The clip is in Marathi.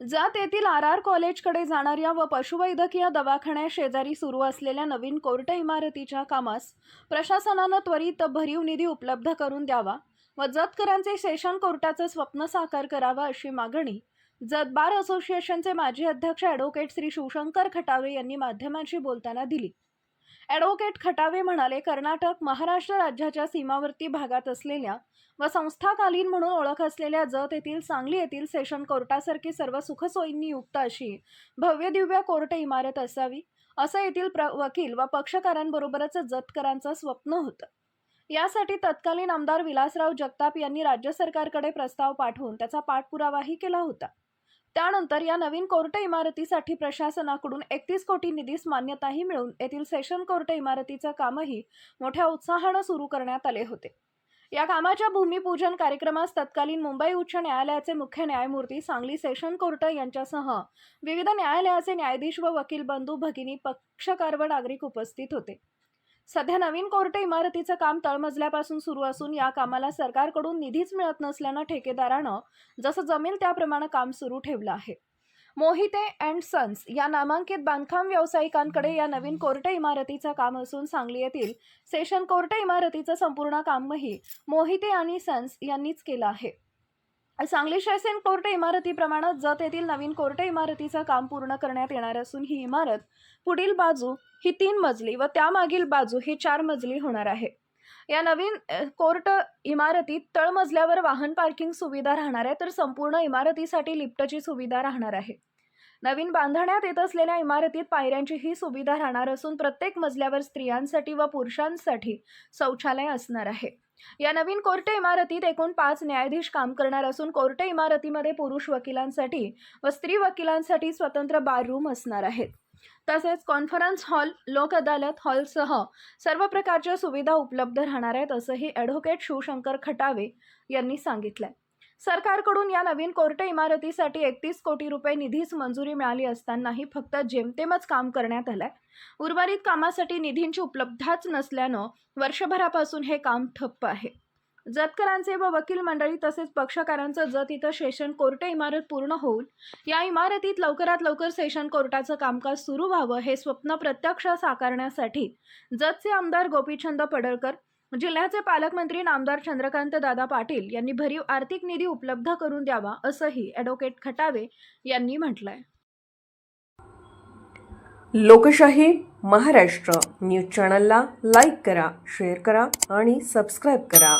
जात येथील आर आर कॉलेजकडे जाणाऱ्या व पशुवैद्यकीय दवाखान्या शेजारी सुरू असलेल्या नवीन कोर्ट इमारतीच्या कामास प्रशासनानं त्वरित भरीव निधी उपलब्ध करून द्यावा व जतकरांचे सेशन कोर्टाचं स्वप्न साकार करावं अशी मागणी जत बार असोसिएशनचे माजी अध्यक्ष ॲडव्होकेट श्री शिवशंकर खटावे यांनी माध्यमांशी बोलताना दिली. ॲडव्होकेट खटावे म्हणाले कर्नाटक महाराष्ट्र राज्याच्या सीमावर्ती भागात असलेल्या व संस्थाकालीन म्हणून ओळख असलेल्या जत येथील सांगली येथील सेशन कोर्टासारखी सर्व सुखसोयींनी युक्त अशी भव्य दिव्य कोर्ट इमारत असावी असं येथील प्र वकील व पक्षकारांबरोबरच जतकरांचं स्वप्न होतं. यासाठी तत्कालीन आमदार विलासराव जगताप यांनी राज्य सरकारकडे प्रस्ताव पाठवून त्याचा पाठपुरावाही केला होता. त्यानंतर या नवीन कोर्ट इमारतीसाठी प्रशासनाकडून एकतीस कोटी निधीस मान्यताही मिळून येथील सेशन कोर्ट इमारतीचं कामही मोठ्या उत्साहानं सुरू करण्यात आले होते. या कामाच्या भूमिपूजन कार्यक्रमास तत्कालीन मुंबई उच्च न्यायालयाचे मुख्य न्यायमूर्ती सांगली सेशन कोर्ट यांच्यासह विविध न्यायालयाचे न्यायाधीश व वकील बंधू भगिनी पक्षकार व नागरिक उपस्थित होते. सध्या नवीन कोर्ट इमारतीचं काम तळमजल्यापासून सुरू असून या कामाला सरकारकडून निधीच मिळत नसल्यानं ठेकेदारानं जसं जमेल त्याप्रमाणे काम सुरू ठेवलं आहे. मोहिते अँड सन्स या नामांकित बांधकाम व्यावसायिकांकडे या नवीन कोर्ट इमारतीचं काम असून सांगली येथील सेशन कोर्ट इमारतीचं संपूर्ण कामही मोहिते आणि सन्स यांनीच केलं आहे. सांगली शासन कोर्ट इमारतीप्रमाणे जत येथील नवीन कोर्ट इमारतीचं काम पूर्ण करण्यात येणार असून ही इमारत पुढील बाजू ही तीन मजली व त्यामागील बाजू ही चार मजली होणार आहे. या नवीन कोर्ट इमारतीत तळमजल्यावर वाहन पार्किंग सुविधा राहणार आहे तर संपूर्ण इमारतीसाठी लिफ्टची सुविधा राहणार आहे. नवीन बांधण्यात येत असलेल्या इमारतीत पायऱ्यांची ही सुविधा राहणार असून प्रत्येक मजल्यावर स्त्रियांसाठी व पुरुषांसाठी शौचालय असणार आहे. या नवीन कोर्ट इमारतीत एकूण पाच न्यायाधीश काम करणार असून कोर्ट इमारतीमध्ये पुरुष वकिलांसाठी व स्त्री वकिलांसाठी स्वतंत्र बार रूम असणार आहेत. तसेच कॉन्फरन्स हॉल लोक अदालत हॉलसह सर्व प्रकारच्या सुविधा उपलब्ध राहणार आहेत असंही ॲडव्होकेट शिवशंकर खटावे यांनी सांगितलंय. सरकारकडून या नवीन कोर्ट इमारतीसाठी एकतीस कोटी रुपये निधीच मंजुरी मिळाली असतानाही फक्त जेमतेमच काम करण्यात आलंय. उर्वरित कामासाठी निधींची उपलब्धताच नसल्यानं वर्षभरापासून हे काम ठप्प आहे. जतकरांचे व वकील मंडळी तसेच पक्षकारांचं जत इथं सेशन कोर्ट इमारत पूर्ण होऊन या इमारतीत लवकरात लवकर सेशन कोर्टाचं कामकाज सुरू व्हावं हे स्वप्न प्रत्यक्ष साकारण्यासाठी जतचे आमदार गोपीचंद पडळकर म्हणजे जिल्ह्याचे पालकमंत्री नामदार चंद्रकांत दादा पाटील यांनी भरीव आर्थिक निधी उपलब्ध करून द्यावा असंही ॲडव्होकेट खटावे यांनी म्हटलंय. लोकशाही महाराष्ट्र न्यूज चॅनलला लाईक करा शेअर करा आणि सबस्क्राईब करा.